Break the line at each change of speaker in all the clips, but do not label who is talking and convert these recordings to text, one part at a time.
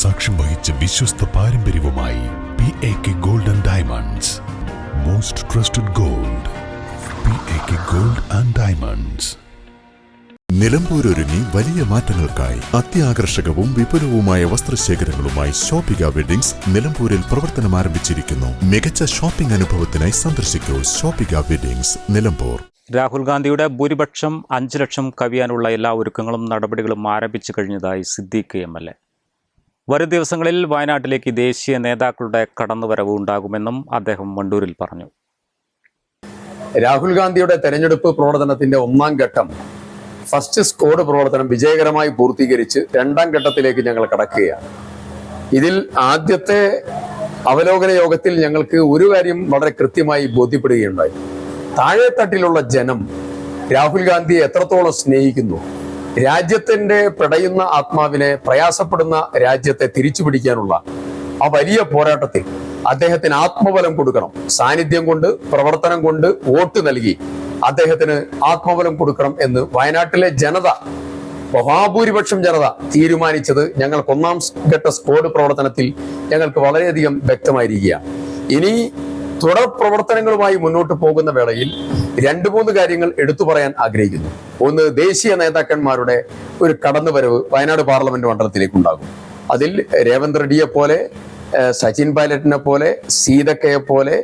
സാക്ഷ്യം വഹിച്ച വിശ്വസ്ത പാരമ്പര്യവുമായി P A K gold and diamonds most trusted gold P A K gold and diamonds നിലമ്പൂരൊരുങ്ങി വലിയ മാറ്റങ്ങൾക്കായി അത്യാകർഷകവും വിപുലവുമായ വസ്ത്രശേഖരങ്ങളുമായി ഷോപ്പിക വെഡിങ്സ് നിലമ്പൂരിൽ പ്രവർത്തനം ആരംഭിച്ചിരിക്കുന്നു. മികച്ച ഷോപ്പിംഗ് അനുഭവത്തിനായി സന്ദർശിക്കൂ ഷോപ്പിക വെഡിങ്സ് നിലമ്പൂർ.
രാഹുൽ ഗാന്ധിയുടെ ഭൂരിപക്ഷം അഞ്ച് ലക്ഷം കവിയാനുള്ള എല്ലാ ഒരുക്കങ്ങളും നടപടികളും ആരംഭിച്ചു കഴിഞ്ഞതായി സിദ്ദീഖ് എം എൽ എ. വരും ദിവസങ്ങളിൽ വയനാട്ടിലേക്ക് ദേശീയ നേതാക്കളുടെ കടന്നുവരവ് ഉണ്ടാകുമെന്നും അദ്ദേഹം വണ്ടൂരിൽ പറഞ്ഞു.
രാഹുൽ ഗാന്ധിയുടെ തെരഞ്ഞെടുപ്പ് പ്രവർത്തനത്തിന്റെ ഒന്നാം ഘട്ടം ഫസ്റ്റ് സ്കോഡ് പ്രവർത്തനം വിജയകരമായി പൂർത്തീകരിച്ച് രണ്ടാം ഘട്ടത്തിലേക്ക് ഞങ്ങൾ കടക്കുകയാണ്. ഇതിൽ ആദ്യത്തെ അവലോകന യോഗത്തിൽ ഞങ്ങൾക്ക് ഒരു കാര്യം വളരെ കൃത്യമായി ബോധ്യപ്പെടുകയുണ്ടായി. താഴെത്തട്ടിലുള്ള ജനം രാഹുൽ ഗാന്ധിയെ എത്രത്തോളം സ്നേഹിക്കുന്നു രാജ്യത്തിന്റെ പിടയുന്ന ആത്മാവിനെ പ്രയാസപ്പെടുന്ന രാജ്യത്തെ തിരിച്ചു പിടിക്കാനുള്ള ആ വലിയ പോരാട്ടത്തിൽ അദ്ദേഹത്തിന് ആത്മബലം കൊടുക്കണം. സാന്നിധ്യം കൊണ്ട് പ്രവർത്തനം കൊണ്ട് വോട്ട് നൽകി അദ്ദേഹത്തിന് ആത്മബലം കൊടുക്കണം എന്ന് വയനാട്ടിലെ ജനത മഹാഭൂരിപക്ഷം ജനത തീരുമാനിച്ചത് ഞങ്ങൾക്ക് ഒന്നാം ഘട്ട സ്കോഡ് പ്രവർത്തനത്തിൽ ഞങ്ങൾക്ക് വളരെയധികം വ്യക്തമായിരിക്കുകയാണ്. ഇനി തുടർ പ്രവർത്തനങ്ങളുമായി മുന്നോട്ട് പോകുന്ന വേളയിൽ രണ്ടു മൂന്ന് കാര്യങ്ങൾ എടുത്തു പറയാൻ ആഗ്രഹിക്കുന്നു. ഒന്ന് ദേശീയ നേതാക്കന്മാരുടെ ഒരു കടന്നുവരവ് വയനാട് പാർലമെന്റ് മണ്ഡലത്തിലേക്ക് ഉണ്ടാകും അതിൽ രേവന്ത് റെഡ്ഡിയെ പോലെ സച്ചിൻ പൈലറ്റിനെ പോലെ സീതക്കയെ പോലെ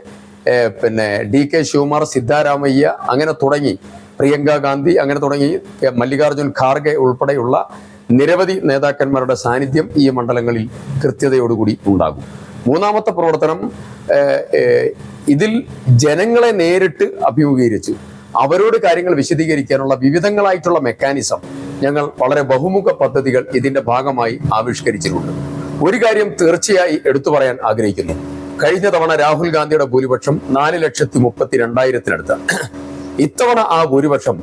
പിന്നെ ഡി കെ ശിവകുമാർ സിദ്ധാരാമയ്യ അങ്ങനെ തുടങ്ങി പ്രിയങ്ക ഗാന്ധി അങ്ങനെ തുടങ്ങി മല്ലികാർജുൻ ഖാർഗെ ഉൾപ്പെടെയുള്ള നിരവധി നേതാക്കന്മാരുടെ സാന്നിധ്യം ഈ മണ്ഡലങ്ങളിൽ കൃത്യതയോടുകൂടി ഉണ്ടാകും. മൂന്നാമത്തെ പ്രവർത്തനം ഇതിൽ ജനങ്ങളെ നേരിട്ട് അഭിമുഖീകരിച്ചു. അവരോട് കാര്യങ്ങൾ വിശദീകരിക്കാനുള്ള വിവിധങ്ങളായിട്ടുള്ള മെക്കാനിസം ഞങ്ങൾ വളരെ ബഹുമുഖ പദ്ധതികൾ ഇതിന്റെ ഭാഗമായി ആവിഷ്കരിച്ചിട്ടുണ്ട്. ഒരു കാര്യം തീർച്ചയായി എടുത്തു പറയാൻ ആഗ്രഹിക്കുന്നു. കഴിഞ്ഞ തവണ രാഹുൽ ഗാന്ധിയുടെ ഭൂരിപക്ഷം നാല് ലക്ഷത്തി മുപ്പത്തി രണ്ടായിരത്തിനടുത്ത് ഇത്തവണ ആ ഭൂരിപക്ഷം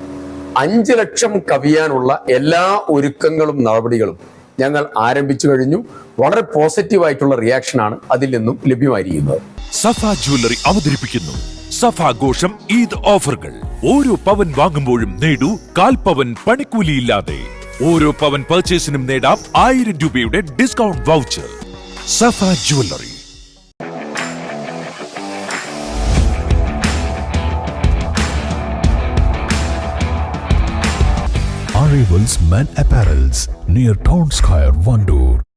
അഞ്ച് ലക്ഷം കവിയാനുള്ള എല്ലാ ഒരുക്കങ്ങളും നടപടികളും ഞങ്ങൾ ആരംഭിച്ചു കഴിഞ്ഞു. വളരെ പോസിറ്റീവ് പോസിറ്റീവായിട്ടുള്ള റിയാക്ഷനാണ് അതിൽ നിന്നും ലഭ്യമായിരിക്കുന്നത്.
സഫ ജ്വല്ലറി അവതരിപ്പിക്കുന്നു. സഫാഘോഷം ഈദ് ഓഫറുകൾ. ഓരോ പവൻ വാങ്ങുമ്പോഴും നേടൂ. കാൽ പവൻ പണിക്കൂലിയില്ലാതെ. ഓരോ പവൻ പർച്ചേസിനും നേടാം ആയിരം രൂപയുടെ discount voucher Safa jewellery
Arrivals Men Apparels near Town Square, Vandoor.